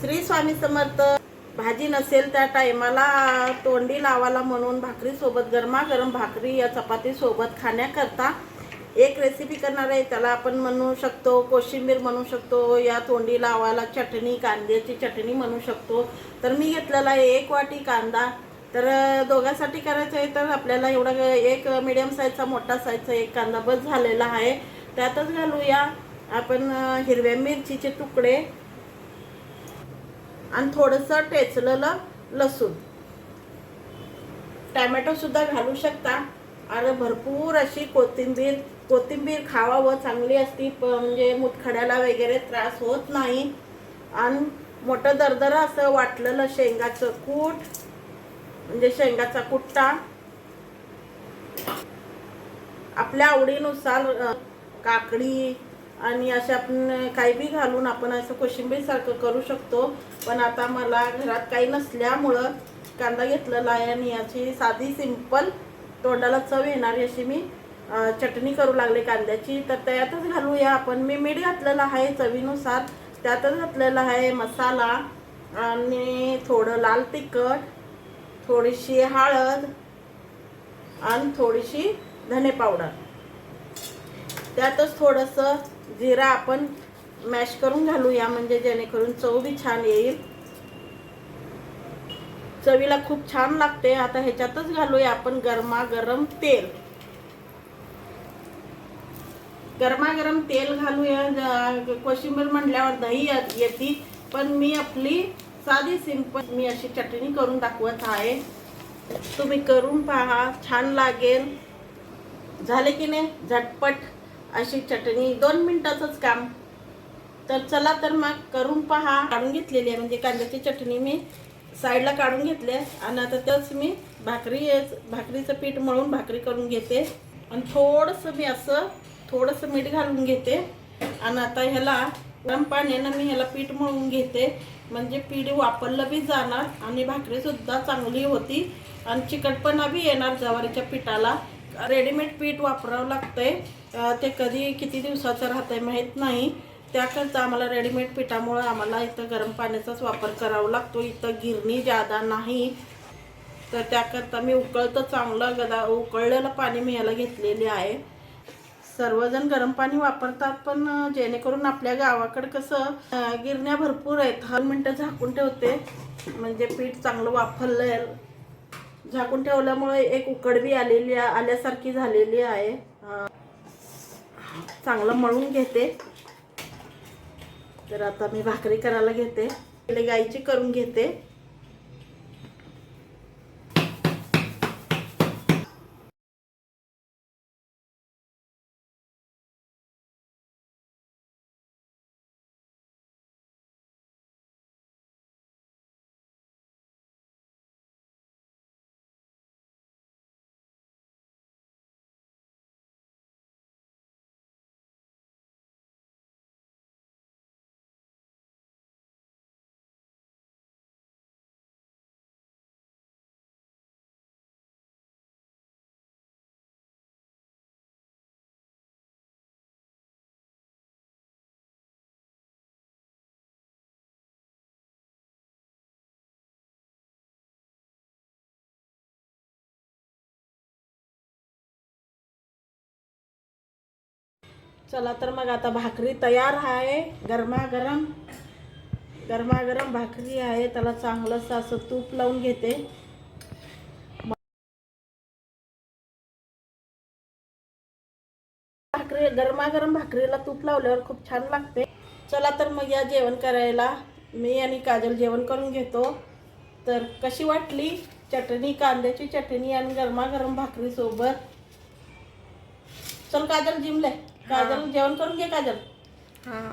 श्री स्वामी समर्थ. भाजी नसेल त्या टायमाला तोंडी लावायला म्हणून भाकरीसोबत गरमागरम भाकरी या चपातीसोबत खाण्याकरता एक रेसिपी करणार आहे. त्याला आपण म्हणू शकतो कोशिंबीर म्हणू शकतो या तोंडी लावायला चटणी कांद्याची चटणी म्हणू शकतो. तर मी घेतलेला आहे एक वाटी कांदा. तर दोघांसाठी करायचं आहे तर आपल्याला एवढा एक मिडियम साईजचा मोठा साईजचा एक कांदा बस झालेला आहे. त्यातच घालूया आपण हिरव्या मिरचीचे तुकडे. आणि थोडंसं टेचलेलं लसूण. टॅमॅटोसुद्धा घालू शकता. आणि भरपूर अशी कोथिंबीर कोथिंबीर खावावं चांगली असती प म्हणजे मुतखड्याला वगैरे त्रास होत नाही. आणि मोठं दरदर असं वाटलेलं शेंगाचं कूट म्हणजे शेंगाचा कुट्टा. आपल्या आवडीनुसार काकडी आणि अशा आपण काही बी घालून आपण असं कोशिंबीरसारखं करू शकतो. पण आता मला घरात काही नसल्यामुळं कांदा घेतलेला आहे आणि याची साधी सिंपल तोंडाला चव येणारी अशी मी चटणी करू लागले कांद्याची. तर त्यातच घालूया आपण. मी मीठ घातलेलं आहे चवीनुसार. त्यातच घातलेला आहे मसाला आणि थोडं लाल तिखट थोडीशी हळद आणि थोडीशी धने पावडर. त्यातच थोडंसं जिरा आपण मॅश करून घालूया म्हणजे जेणेकरून चव बी छान येईल. चवीला खूप छान लागते. आता ह्याच्यातच घालूया आपण गरमागरम तेल. गरमागरम तेल घालूया. कोशिंबीर म्हटल्यावर दही येते. पण मी आपली साधी सिंपल मी अशी चटणी करून दाखवत आहे. तुम्ही करून पहा छान लागेल. झाले की नाही? झटपट. अशी चटणी दोन मिनटाचंच काम. तर चला तर मग करून पहा. काढून घेतलेली आहे म्हणजे कांद्याची चटणी मी साईडला काढून घेतली आहे. आणि आता त्याच मी भाकरी भाकरीचं पीठ मळून भाकरी करून घेते. आणि थोडंसं मी असं थोडंसं मीठ घालून घेते. आणि आता ह्याला गरम पाण्यानं मी ह्याला पीठ मळून घेते. म्हणजे पीठ वापरलं बी जाणार आणि भाकरीसुद्धा चांगली होती. आणि चिकटपणा बी येणार जवारीच्या पिठाला. रेडीमेड पीठ वापरावं लागतंय. आहे ते कधी किती दिवसाचं राहतंय माहीत नाही. त्याकरता आम्हाला रेडीमेड पिठामुळं आम्हाला इथं गरम पाण्याचाच वापर करावा लागतो. इथं गिरणी जादा नाही. तर त्याकरता मी उकळतं चांगलं गदा उकळलेलं पाणी मी याला घेतलेले आहे. सर्वजण गरम पाणी वापरतात पण जेणेकरून आपल्या गावाकडं कसं गिरण्या भरपूर आहेत. हल मिनटं झाकून ठेवते. म्हणजे पीठ चांगलं वापरलं झाकून ठेवल्यामुळे एक उकडबी आलेली आल्यासारखी झालेली आहे. चांगलं मळून घेते. तर आता मी भाकरी करायला घेते. गाईची करून घेते. चला तर मग आता भाकरी तयार आहे. गरमागरम गरमागरम भाकरी आहे. त्याला चांगलंसं असं तूप लावून घेते. भाकरी गरमागरम भाकरीला तूप लावल्यावर खूप छान लागते. चला तर मग या जेवण करायला. मी आणि काजल जेवण करून घेतो. तर कशी वाटली? चटणी कांद्याची चटणी आणि गरमागरम भाकरीसोबत चल काजल जिमले. काजल जेवण करून घे काजल हां.